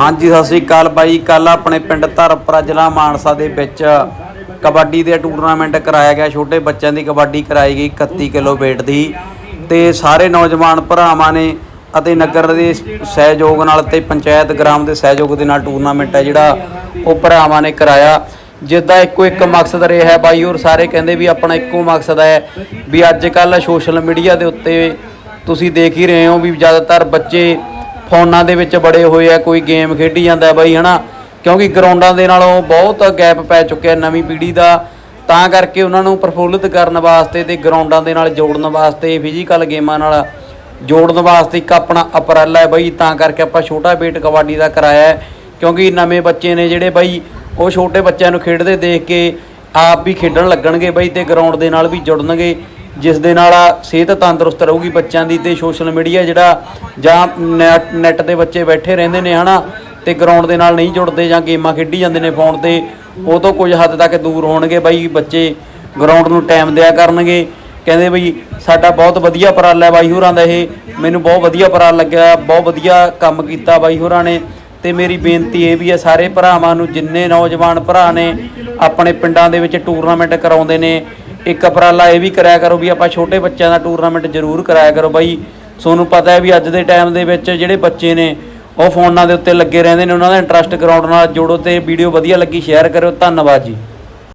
ਹਾਂਜੀ, ਸਤਿ ਸ੍ਰੀ ਅਕਾਲ ਬਾਈ। ਕੱਲ ਆਪਣੇ ਪਿੰਡ ਧਰਮਪੁਰਾ ਜ਼ਿਲ੍ਹਾ ਮਾਨਸਾ ਦੇ ਵਿੱਚ ਕਬੱਡੀ ਦੇ ਟੂਰਨਾਮੈਂਟ ਕਰਾਇਆ ਗਿਆ। ਛੋਟੇ ਬੱਚਿਆਂ ਦੀ ਕਬੱਡੀ ਕਰਾਈ ਗਈ 31 ਕਿਲੋ weight ਦੀ ਤੇ ਸਾਰੇ ਨੌਜਵਾਨ ਭਰਾਵਾਂ ਨੇ ਅਤੇ ਨਗਰ ਦੇ ਸਹਿਯੋਗ ਨਾਲ ਤੇ ਪੰਚਾਇਤ ਗ੍ਰਾਮ ਦੇ ਸਹਿਯੋਗ ਦੇ ਨਾਲ ਟੂਰਨਾਮੈਂਟ ਹੈ ਜਿਹੜਾ ਉਹ ਭਰਾਵਾਂ ਨੇ ਕਰਾਇਆ। ਜਿੱਦਾਂ ਇੱਕੋ ਇੱਕ ਮਕਸਦ ਰਿਹਾ ਹੈ ਬਾਈ, ਹੋਰ ਸਾਰੇ ਕਹਿੰਦੇ ਵੀ ਆਪਣਾ ਇੱਕੋ ਮਕਸਦ ਹੈ ਵੀ ਅੱਜ ਕੱਲ ਸੋਸ਼ਲ ਮੀਡੀਆ ਦੇ ਉੱਤੇ ਤੁਸੀਂ ਦੇਖ ਹੀ ਰਹੇ ਹੋ ਵੀ ਜ਼ਿਆਦਾਤਰ ਬੱਚੇ ਫੋਨਾਂ ਦੇ ਵਿੱਚ ਬੜੇ ਹੋਏ ਆ, ਕੋਈ ਗੇਮ ਖੇਡੀ ਜਾਂਦਾ ਹੈ ਬਾਈ, ਹਨਾ? ਕਿਉਂਕਿ ਗਰਾਊਂਡਾਂ ਦੇ ਨਾਲੋਂ ਬਹੁਤ ਗੈਪ ਪੈ ਚੁੱਕਿਆ ਨਵੀਂ ਪੀੜ੍ਹੀ ਦਾ। ਤਾਂ ਕਰਕੇ ਉਹਨਾਂ ਨੂੰ ਪ੍ਰਫੁੱਲਿਤ ਕਰਨ ਵਾਸਤੇ ਤੇ ਗਰਾਊਂਡਾਂ ਦੇ ਨਾਲ ਜੋੜਨ ਵਾਸਤੇ ਫਿਜ਼ੀਕਲ ਗੇਮਾਂ ਨਾਲ ਜੋੜਨ ਵਾਸਤੇ ਇੱਕ ਆਪਣਾ ਅਪਰਾਲਾ ਹੈ ਬਾਈ। ਤਾਂ ਕਰਕੇ ਆਪਾਂ ਛੋਟਾ ਬੇਟ ਕਬੱਡੀ ਦਾ ਕਰਾਇਆ ਕਿਉਂਕਿ ਨਵੇਂ ਬੱਚੇ ਨੇ ਜਿਹੜੇ ਬਾਈ, ਉਹ ਛੋਟੇ ਬੱਚਿਆਂ ਨੂੰ ਖੇਡਦੇ ਦੇਖ ਕੇ ਆਪ ਵੀ ਖੇਡਣ ਲੱਗਣਗੇ ਬਾਈ ਤੇ ਗਰਾਊਂਡ ਦੇ ਨਾਲ ਵੀ ਜੁੜਨਗੇ। ਜਿਸ ਦੇ ਨਾਲ ਸਿਹਤ ਤੰਦਰੁਸਤ ਰਹੂਗੀ ਬੱਚਿਆਂ ਦੀ ਤੇ ਸੋਸ਼ਲ ਮੀਡੀਆ ਜਿਹੜਾ ਜਾਂ ਨੈਟ ਨੈਟ ਤੇ ਬੱਚੇ ਬੈਠੇ ਰਹਿੰਦੇ ਨੇ, ਹਨਾ, ਤੇ ਗਰਾਊਂਡ ਦੇ ਨਾਲ ਨਹੀਂ ਜੁੜਦੇ ਜਾਂ ਗੇਮਾਂ ਖੇਡੀ ਜਾਂਦੇ ਨੇ ਫੋਨ ਤੇ, ਉਹ ਤੋਂ ਕੁਝ ਹੱਦ ਤੱਕ ਦੂਰ ਹੋਣਗੇ ਬਾਈ ਬੱਚੇ ਗਰਾਊਂਡ ਨੂੰ ਟਾਈਮ ਦਿਆ ਕਰਨਗੇ। ਕਹਿੰਦੇ ਬਈ ਸਾਡਾ ਬਹੁਤ ਵਧੀਆ ਉਪਰਾਲਾ ਹੈ ਬਾਈ ਹੋਰਾਂ ਦਾ ਇਹ, ਮੈਨੂੰ ਬਹੁਤ ਵਧੀਆ ਉਪਰਾਲਾ ਲੱਗਿਆ, ਬਹੁਤ ਵਧੀਆ ਕੰਮ ਕੀਤਾ ਬਾਈ ਹੋਰਾਂ ਨੇ। ਤੇ ਮੇਰੀ ਬੇਨਤੀ ਇਹ ਵੀ ਹੈ ਸਾਰੇ ਭਰਾਵਾਂ ਨੂੰ, ਜਿੰਨੇ ਨੌਜਵਾਨ ਭਰਾ ਨੇ, ਆਪਣੇ ਪਿੰਡਾਂ ਦੇ ਵਿੱਚ ਟੂਰਨਾਮੈਂਟ ਕਰਾਉਂਦੇ ਨੇ ਇੱਕ ਅਪਰਾਲਾ ਇਹ ਵੀ ਕਰਾਇਆ ਕਰੋ ਵੀ ਆਪਾਂ ਛੋਟੇ ਬੱਚਿਆਂ ਦਾ ਟੂਰਨਾਮੈਂਟ ਜ਼ਰੂਰ ਕਰਾਇਆ ਕਰੋ ਬਾਈ। ਤੁਹਾਨੂੰ ਪਤਾ ਹੈ ਵੀ ਅੱਜ ਦੇ ਟਾਈਮ ਦੇ ਵਿੱਚ ਜਿਹੜੇ ਬੱਚੇ ਨੇ, ਉਹ ਫੋਨਾਂ ਦੇ ਉੱਤੇ ਲੱਗੇ ਰਹਿੰਦੇ ਨੇ, ਉਹਨਾਂ ਦਾ ਇੰਟਰਸਟ ਗਰਾਊਂਡ ਨਾਲ ਜੋੜੋ ਤੇ ਵੀਡੀਓ ਵਧੀਆ ਲੱਗੀ ਸ਼ੇਅਰ ਕਰਿਓ। ਧੰਨਵਾਦ ਜੀ।